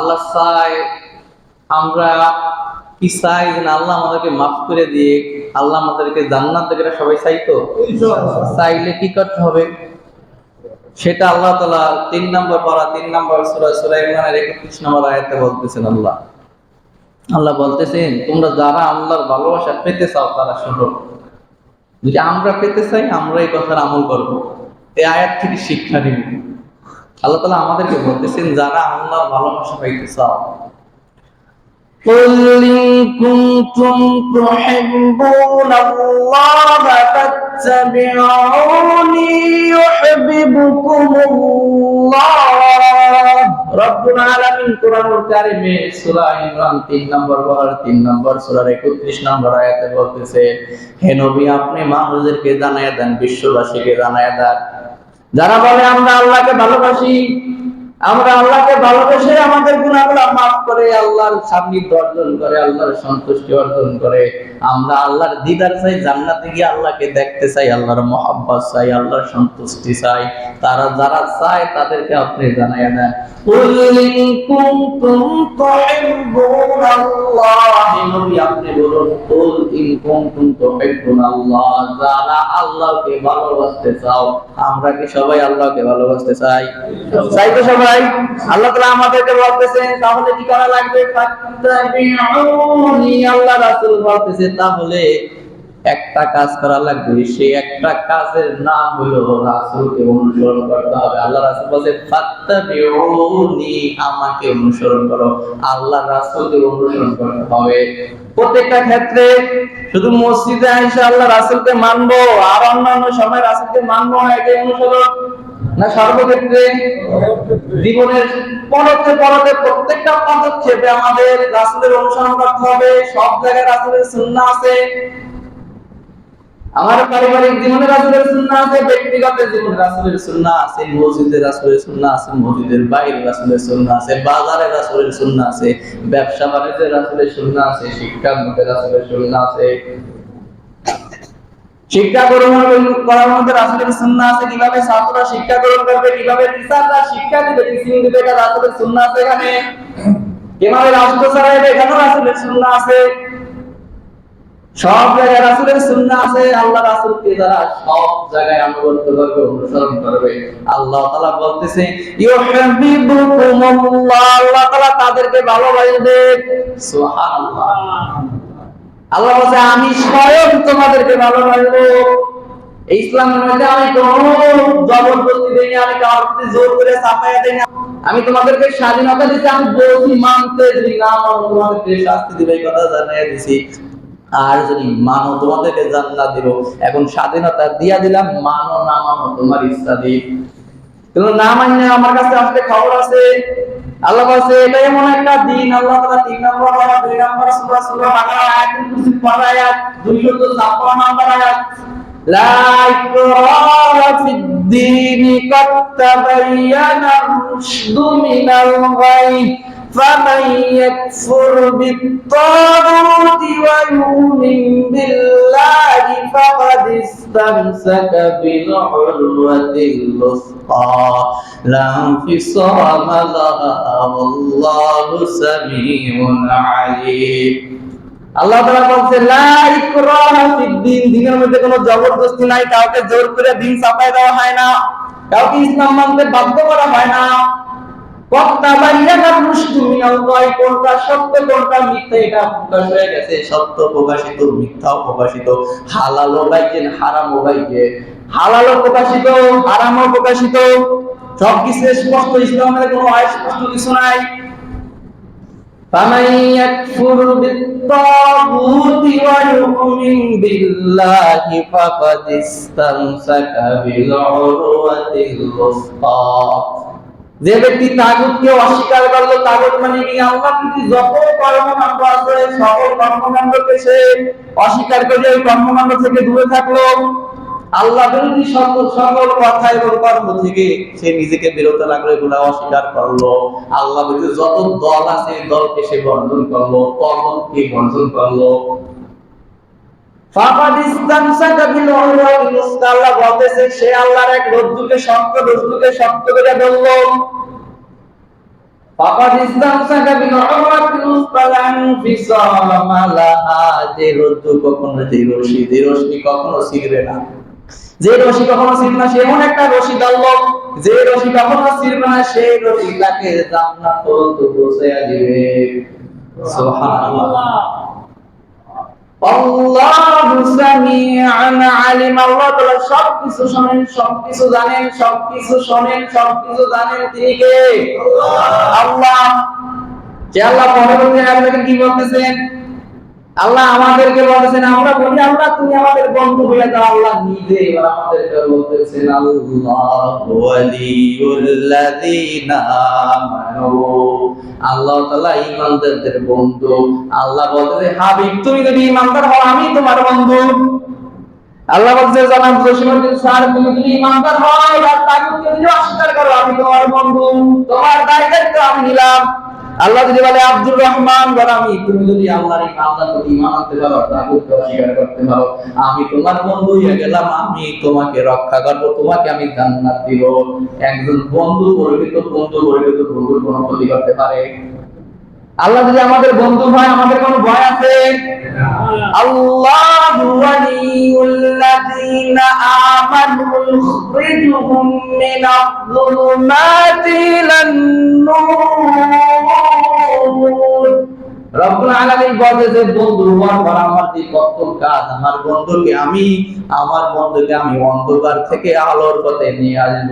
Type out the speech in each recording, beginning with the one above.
আল্লাহ চায় আমরা কি চাই? যে না আল্লাহ আমাদেরকে মাফ করে দিয়ে আল্লাহ আমাদেরকে জান্নাত থেকে সবাই চাইতো? চাইলে কি করতে হবে? সেটা আল্লাহ তালা তিন নম্বর পড়া তিন নম্বর সুরা সুরা ইমরানের একত্রিশ নম্বর আয়াতে বলতেছেন আল্লাহ। আল্লাহ বলতেছেন, তোমরা যারা আল্লাহর ভালোবাসা পেতে চাও, তারা শোনো। যদি আমরা পেতে চাই, আমরা এই কথার আমল করব। এই আয়াত থেকে শিক্ষা নিব আল্লাহ তালা আমাদেরকে বলতেছেন যারা আল্লাহর ভালোবাসা পাইতে চাও قل إن كنتم تحبون الله فاتبعوني يحببكم الله রব্বুল আলামিন কোরআনুল কারিমে সূরা ইমরান 3 নম্বর পারার 3 নম্বর সূরার 31 নম্বর আয়াতে বলতেছে হে নবী আপনি মানুষদেরকে জানায়া দেন বিশ্ববাসীকে জানায়া দেন যারা বলে, আমরা আল্লাহকে ভালোবাসি, আমরা আল্লাহকে ভালোবেসে আমাদের গুণাগুলা মাফ করে, আল্লাহর সান্নিধ্য অর্জন করে, আল্লাহর সন্তুষ্টি অর্জন করে। আমরা আল্লাহর দিদার চাই, জান্নাতে গিয়ে আল্লাহকে দেখতে চাই, আল্লাহর মহাব্বত চাই, আল্লাহর সন্তুষ্টি চাই। তারা যারা চায় তাদেরকে আপনি জানাই দেন। তাহলে কি করা লাগবে? তাহলে একটা কাজ করা লাগবে, সেই একটা কাজের নাম হলো রাসূলকে অনুসরণ করতে হবে। আল্লাহ রাসূল বলছে, ফাত্তাবিউনি, আমাকে অনুসরণ করো। আল্লাহ রাসূলকে অনুসরণ করতে হবে। প্রত্যেকটা ক্ষেত্রে শুধু মসজিদে আইসা আল্লাহ রাসূলকে মানবো, আর অন্যান্য সময় রাসূলকে মানবো না, এটাই অনুসরণ? না সর্বক্ষেত্রে জীবনের পরতে পরতে প্রত্যেকটা পদক্ষেপে আমাদের রাসূলের অনুসরণ করতে হবে। সব জায়গায় রাসূলের সুন্নাহ আছে। আমার পারিবারিক জীবনে রাসূলের সুন্নাহ আছে ব্যক্তিগত জীবনে রাসূলের সুন্নাহ আছে মসজিদে রাসূলের সুন্নাহ আছে মসজিদের বাইরে রাসূলের সুন্নাহ আছে বাজারে রাসূলের সুন্নাহ আছে ব্যবসা বাণিজ্যে রাসূলের সুন্নাহ আছে শিক্ষার মধ্যে রাসূলের সুন্নাহ আছে শিক্ষা গ্রহণ করার মধ্যে রাসূলের সুন্নাহ আছে কীভাবে ছাত্ররা শিক্ষা গ্রহণ করবে কীভাবে টিচাররা শিক্ষা দিবে টিচিং দিবে এটা রাসূলের সুন্নাহ আছে এখানে কীভাবে রাষ্ট্র চালাইবে এখানেও রাসূলের সুন্নাহ আছে সব জায়গায় রাসূলের সুন্নাহ আছে, আল্লাহ রাসূলকে সব জায়গায় আনুগত্য করবে, অনুসরণ করবে, আল্লাহ বলতেছে আল্লাহ তাদেরকে ভালোবাসবে আল্লাহ আমি স্বয়ং তোমাদেরকে ভালোবাসবো ইসলামের মধ্যে আমি কোনো জবরদস্তি দেইনি, আমি প্রতি জোর করে চাপাইয়া দেইনি। আমি তোমাদেরকে স্বাধীনতা দিতে আমি বলছি, মানতে যদি না মানো তোমাদেরকে শাস্তি দিবে কথা জানিয়ে দিছি আর যদি মানো, তোমাদেরকে জান্নাত দিব। এখন স্বাধীনতা দিয়া দিলাম, মানো না মানো, তোমার ইচ্ছা দিব কিন্তু না মানলে আমার কাছে আসলে খবর আছে। আল্লাহ বলছে এটা এমন একটা দিন, আল্লাহ তাআলা তিন নম্বর বা দুই নম্বর সূরা সূরা বাকারা, আয়াত কুরসি পড়া আয়াত 256 নম্বর আয়াত। লা ইকরা ফিদ দীন মিনাল গায়ব। فمن يكفر بالطاغوت ويؤمن بالله فقد استمسك بالعروة الوثقى لا انفصام لها والله سميع عليم আল্লাহ তাআলা বলছে লা ইকরাহা ফিদ-দীন দ্বীনের মধ্যে কোনো জবরদস্তি নাই কাউকে জোর করে দিন চাপায় দেওয়া হয় না কাউকে ইসলাম মানতে বাধ্য করা হয় না কোনটা সত্য কোনটা মিথ্যা এটা প্রকাশ হয়ে গেছে সত্য প্রকাশিত মিথ্যাও প্রকাশিত হালালও গাইছেন হারামও গাইছে হালালও প্রকাশিত হারামও প্রকাশিত সবকিছু স্পষ্ট ইসলামের কোনো অস্পষ্ট কিছু নাই فمن يكفر بالطاغوت ويؤمن بالله فقد استمسك بالعروة الوثقى যে ব্যক্তি তাগুতকে অস্বীকার করল, তাগুত মানে কি? আল্লাহ কিন্তু যত কর্মকাণ্ড আছে, সকল কর্মকাণ্ডকে সে অস্বীকার করে ওই কর্মকাণ্ড থেকে দূরে থাকল। আল্লাহ বিরোধী সকল সকল কথা এবং কর্ম থেকে সে নিজেকে বিরত রাখল এগুলো অস্বীকার করল। আল্লাহ বিরোধী যত দল আছে দলকে সে বর্জন করল, কর্মকে বর্জন করল। যে রশি কখনো ছিড়বে না। সে এমন একটা রশি ধরল, যে রশি কখনো ছিড়বে না, সেই রশি তাকে জান্নাত পর্যন্ত বসে দিবে। সুবহানাল্লাহ। সবকিছু শুনেন, সবকিছু জানেন, সবকিছু শুনেন, সবকিছু জানেন তিনি কে? আল্লাহ। আল্লাহ পরবর্তী আপনাকে কি বলতেছেন? আল্লাহ আমাদেরকে বলেছেন আমরা বলি, আল্লাহ, তুমি আমাদের বন্ধু হয়ে দাও আল্লাহ নিজে আমাদেরকে বলতেছেন, আল্লাহু তাআলা ঈমানদারদের বন্ধু। আল্লাহ হাবিব, তুমি যদি ঈমানদার হও, আমি তোমার বন্ধু। আল্লাহ জানাব জসিমুদ্দিন স্যার, তুমি যদি ঈমানদার হও আর তাগুতকে যদি অস্বীকার করো, আমি তোমার বন্ধু। তোমার দায় দায়িত্ব আমি নিলাম। আল্লাহ যদি বলে, আব্দুর রহমান গরামি তুমি যদি আল্লাহর এই বান্দা প্রতি ঈমান আনতে পারো তাগুতকে অস্বীকার করতে পারো, আমি তোমার বন্ধু হয়ে গেলাম, আমি তোমাকে রক্ষা করব, তোমাকে আমি জান্নাত দিব। একজন বন্ধু পরিচিত বন্ধু পরিচিত বন্ধুর কোনো ক্ষতি করতে পারে। আল্লাহ যদি আমাদের বন্ধু হয়, আমাদের কোনো ভয় আছে? আল্লাহ ওয়ালিউল্লাযিনা আমানু ইখরিজুহুম মিনাজ-যুলুমাতি ইলান-নূর রব্বুল আলামিন বলে যে বন্ধু হওয়ার পর আমার যে প্রথম কাজ আমার বন্ধুকে আমি আমার বন্ধুকে আমি অন্ধকার থেকে আলোর পথে নিয়ে আসব।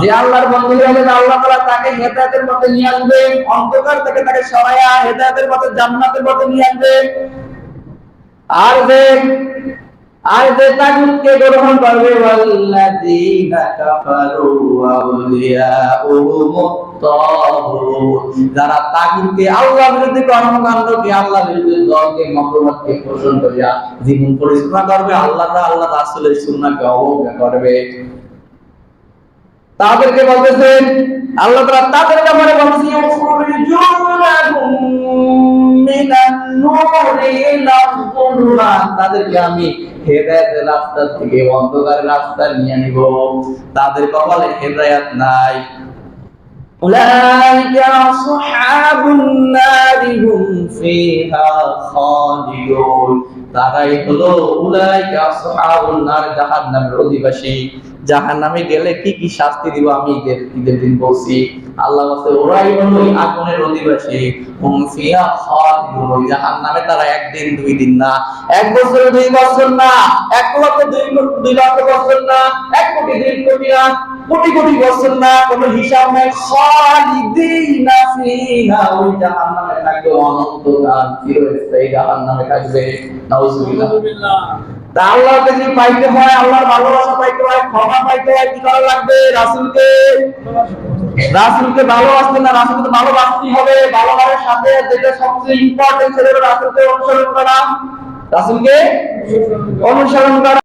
যে আল্লাহর বন্ধু গেলে আল্লাহ তাআলা তাকে হেদায়েতের পথে নিয়ে আসবে অন্ধকার থেকে তাকে সরায়া হেদায়েতের পথে জান্নাতের পথে নিয়ে আসবে। আর যে আর যে তাগুতকে গ্রহণ করবে, ওয়াল্লাযীনা কাফারু আউলিয়াউহুম তাগুত যারা তাগুতকে আল্লাহ বিরোধী কর্মকাণ্ডকে আল্লাহ বিরোধী দলকে, মতবাদকে পোষণ করিয়া জীবন পরিচালনা করবে আল্লাহ আল্লাহ রাসূলের সুন্নাহকে অবজ্ঞা করবে। তাদেরকে বলতেছেন, আল্লাহ তাআলা তাদের ব্যাপারে বলছেন ইউখরিজুনাহুম মিনান নূরি যুলমাত তাদেরকে আমি হেদায়েতের রাস্তা থেকে অন্ধকারের রাস্তা নিয়ে নিব তাদের কপালে হেদায়েত নাই أولئك أصحاب النار هم فيها خالدون তারাই হলো উলাইকা আসহাবুন নার জাহান্নামের অধিবাসী জাহান্নামে গেলে কি কি শাস্তি দিব আমি ঈদের দিন বলছি। আল্লাহ বলছে, ওরাই হলো ওই আগুনের অধিবাসী। ওই জাহান্নামে তারা একদিন, দুই দিন না। এক বছর দুই বছর না। এক লক্ষ, দুই দুই লক্ষ বছর না। এক কোটি দুই কোটি না। কোটি কোটি বছর না। কোনো হিসাব নাই। খালিদিনা ফিহা। ওই জাহান্নামে থাকবে অনন্তকাল। চিরস্থায়ী জাহান্নামে থাকবে। নাউজুবিল্লাহ। তা আল্লাহকে যদি পাইতে হয়, আল্লাহর ভালোবাসা পাইতে হয়, ক্ষমা পাইতে হয়, কি করা লাগবে? রাসুলকে? রাসুলকে ভালোবাসতে না, রাসুলকে ভালোবাসতে হবে। ভালোবাসার সাথে যেটা সবচেয়ে ইম্পর্টেন্ট সেটা রাসূলকে অনুসরণ করা। রাসুলকে অনুসরণ করা।